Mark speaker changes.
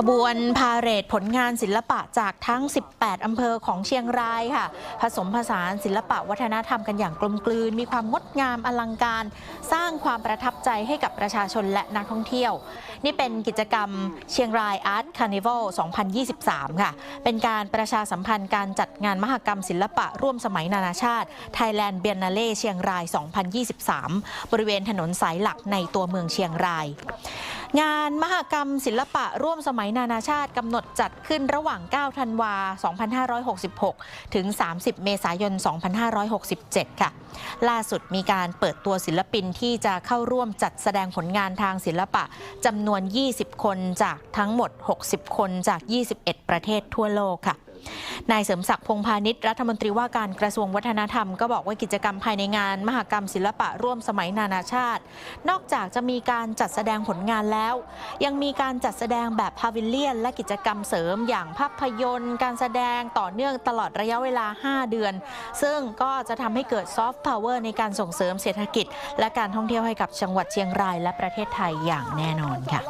Speaker 1: ขบวนพาเหรดผลงานศิลปะจากทั้ง 18 อำเภอของเชียงรายค่ะ ผสมผสานศิลปะวัฒนธรรมกันอย่างกลมกลืน มีความงดงามอลังการ สร้างความประทับใจให้กับประชาชนและนักท่องเที่ยว นี่เป็นกิจกรรมเชียงรายอาร์ตคาร์นิวัล 2023 ค่ะ เป็นการประชาสัมพันธ์การจัดงานมหกรรมศิลปะร่วมสมัยนานาชาติ Thailand Biennale เชียงราย 2023 บริเวณถนนสายหลักในตัวเมืองเชียงราย งานมหกรรมศิลปะร่วมสมัยนานาชาติกำหนดจัดขึ้นระหว่าง 9 ธันวา 2566 ถึง 30 เมษายน 2567 ค่ะ ล่าสุดมีการเปิดตัวศิลปินที่จะเข้าร่วมจัดแสดงผลงานทางศิลปะจำนวน 20 คนจากทั้งหมด 60 คนจาก 21 ประเทศทั่วโลกค่ะ นายเสริมศักดิ์พงพาณิชย์รัฐมนตรีว่าการกระทรวงวัฒนธรรมก็บอกว่ากิจกรรมภายในงาน มหกรรมศิลปะร่วมสมัยนานาชาติ นอกจากจะมีการจัดแสดงผลงานแล้ว ยังมีการจัดแสดงแบบพาวิเลียน และกิจกรรมเสริมอย่างภาพยนตร์ การแสดงต่อเนื่องตลอดระยะเวลา 5 เดือน ซึ่งก็จะทำให้เกิดซอฟต์พาวเวอร์ในการส่งเสริมเศรษฐกิจ และการท่องเที่ยวให้กับจังหวัดเชียงรายและประเทศไทยอย่างแน่นอนค่ะ